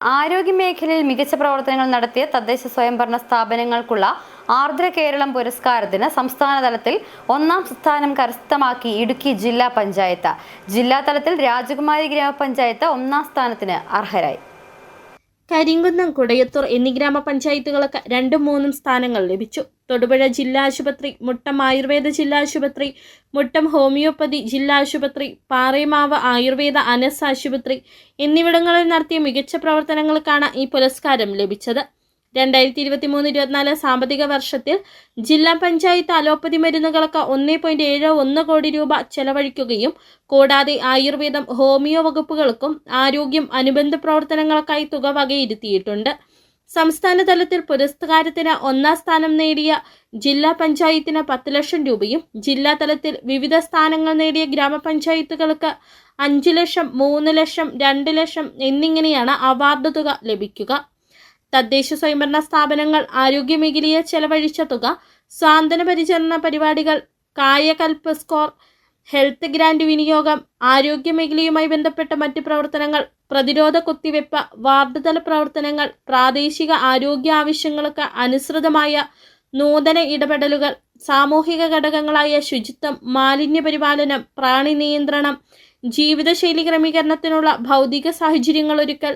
ആരോഗ്യമേഖലയിൽ മികച്ച പ്രവർത്തനങ്ങൾ നടത്തിയ തദ്ദേശ സ്വയംഭരണ സ്ഥാപനങ്ങൾക്കുള്ള ആർദ്ര കേരളം പുരസ്കാരത്തിന് സംസ്ഥാന തലത്തിൽ ഒന്നാം സ്ഥാനം കരസ്ഥമാക്കി ഇടുക്കി ജില്ലാ പഞ്ചായത്ത്. ജില്ലാ തലത്തിൽ രാജകുമാരി ഗ്രാമപഞ്ചായത്ത് ഒന്നാം സ്ഥാനത്തിന് അർഹരായി. കരിങ്കുന്നം കുടയത്തൂർ എന്നീ ഗ്രാമപഞ്ചായത്തുകൾക്ക് രണ്ടും മൂന്നും സ്ഥാനങ്ങൾ ലഭിച്ചു. തൊടുപുഴ ജില്ലാ ആശുപത്രി മുട്ടം ആയുർവേദ ജില്ലാ ആശുപത്രി മുട്ടം ഹോമിയോപ്പതി ജില്ലാ ആശുപത്രി പാറേമാവ് ആയുർവേദ അനസ് ആശുപത്രി എന്നിവിടങ്ങളിൽ നടത്തിയ മികച്ച പ്രവർത്തനങ്ങൾക്കാണ് ഈ പുരസ്കാരം ലഭിച്ചത്. രണ്ടായിരത്തി ഇരുപത്തി മൂന്ന് ഇരുപത്തിനാല് സാമ്പത്തിക വർഷത്തിൽ ജില്ലാ പഞ്ചായത്ത് അലോപ്പതി മരുന്നുകൾക്ക് ഒന്നേ പോയിന്റ് ഏഴ് ഒന്ന് കോടി രൂപ ചെലവഴിക്കുകയും കൂടാതെ ആയുർവേദം ഹോമിയോ വകുപ്പുകൾക്കും ആരോഗ്യം അനുബന്ധ പ്രവർത്തനങ്ങൾക്കായി തുക വകയിരുത്തിയിട്ടുണ്ട്. സംസ്ഥാന തലത്തിൽ പുരസ്കാരത്തിന് ഒന്നാം സ്ഥാനം നേടിയ ജില്ലാ പഞ്ചായത്തിന് പത്ത് ലക്ഷം രൂപയും ജില്ലാ തലത്തിൽ വിവിധ സ്ഥാനങ്ങൾ നേടിയ ഗ്രാമപഞ്ചായത്തുകൾക്ക് അഞ്ച് ലക്ഷം മൂന്ന് ലക്ഷം രണ്ട് ലക്ഷം എന്നിങ്ങനെയാണ് അവാർഡ് തുക ലഭിക്കുക. തദ്ദേശ സ്വയംഭരണ സ്ഥാപനങ്ങൾ ആരോഗ്യ ആരോഗ്യമേഖലയെ ചെലവഴിച്ച തുക സ്വാന്തന പരിചരണ പരിപാടികൾ കായകൽപ്പ് സ്കോർ ഹെൽത്ത് ഗ്രാൻഡ് വിനിയോഗം ആരോഗ്യമേഖലയുമായി ബന്ധപ്പെട്ട മറ്റ് പ്രവർത്തനങ്ങൾ പ്രതിരോധ കുത്തിവെപ്പ് വാർഡ് തല പ്രവർത്തനങ്ങൾ പ്രാദേശിക ആരോഗ്യ ആവശ്യങ്ങൾക്ക് അനുസൃതമായ നൂതന ഇടപെടലുകൾ സാമൂഹിക ഘടകങ്ങളായ ശുചിത്വം മാലിന്യ പരിപാലനം പ്രാണി നിയന്ത്രണം ജീവിതശൈലി ക്രമീകരണത്തിനുള്ള ഭൗതിക സാഹചര്യങ്ങൾ ഒരുക്കൽ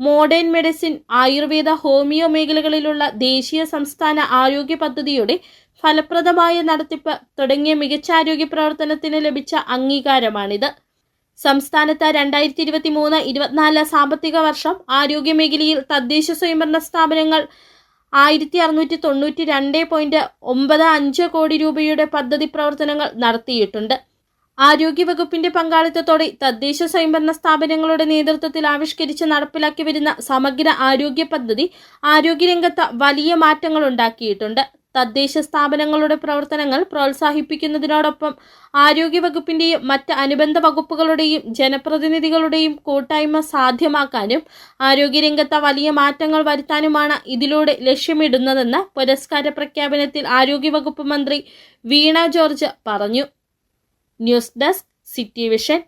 മോഡേൺ മെഡിസിൻ ആയുർവേദ ഹോമിയോ മേഖലകളിലുള്ള ദേശീയ സംസ്ഥാന ആരോഗ്യ പദ്ധതിയുടെ ഫലപ്രദമായ നടത്തിപ്പ് തുടങ്ങിയ മികച്ച ആരോഗ്യ പ്രവർത്തനത്തിന് ലഭിച്ച അംഗീകാരമാണിത്. സംസ്ഥാനത്ത് രണ്ടായിരത്തി ഇരുപത്തി മൂന്ന് ഇരുപത്തിനാല് സാമ്പത്തിക വർഷം ആരോഗ്യ മേഖലയിൽ തദ്ദേശ സ്വയംഭരണ സ്ഥാപനങ്ങൾ ആയിരത്തി അറുന്നൂറ്റി തൊണ്ണൂറ്റി രണ്ട് പോയിന്റ് ഒമ്പത് അഞ്ച് കോടി രൂപയുടെ പദ്ധതി പ്രവർത്തനങ്ങൾ നടത്തിയിട്ടുണ്ട്. ആരോഗ്യവകുപ്പിന്റെ പങ്കാളിത്തത്തോടെ തദ്ദേശ സ്വയംഭരണ സ്ഥാപനങ്ങളുടെ നേതൃത്വത്തിൽ ആവിഷ്കരിച്ച് നടപ്പിലാക്കി വരുന്ന സമഗ്ര ആരോഗ്യ പദ്ധതി ആരോഗ്യരംഗത്ത് വലിയ മാറ്റങ്ങൾ ഉണ്ടാക്കിയിട്ടുണ്ട്. തദ്ദേശ സ്ഥാപനങ്ങളുടെ പ്രവർത്തനങ്ങൾ പ്രോത്സാഹിപ്പിക്കുന്നതിനോടൊപ്പം ആരോഗ്യവകുപ്പിന്റെയും മറ്റ് അനുബന്ധ വകുപ്പുകളുടെയും ജനപ്രതിനിധികളുടെയും കൂട്ടായ്മ സാധ്യമാക്കാനും ആരോഗ്യരംഗത്ത് വലിയ മാറ്റങ്ങൾ വരുത്താനുമാണ് ഇതിലൂടെ ലക്ഷ്യമിടുന്നതെന്ന് പുരസ്കാര പ്രഖ്യാപനത്തിൽ ആരോഗ്യവകുപ്പ് മന്ത്രി വീണ ജോർജ് പറഞ്ഞു. News desk City Vision.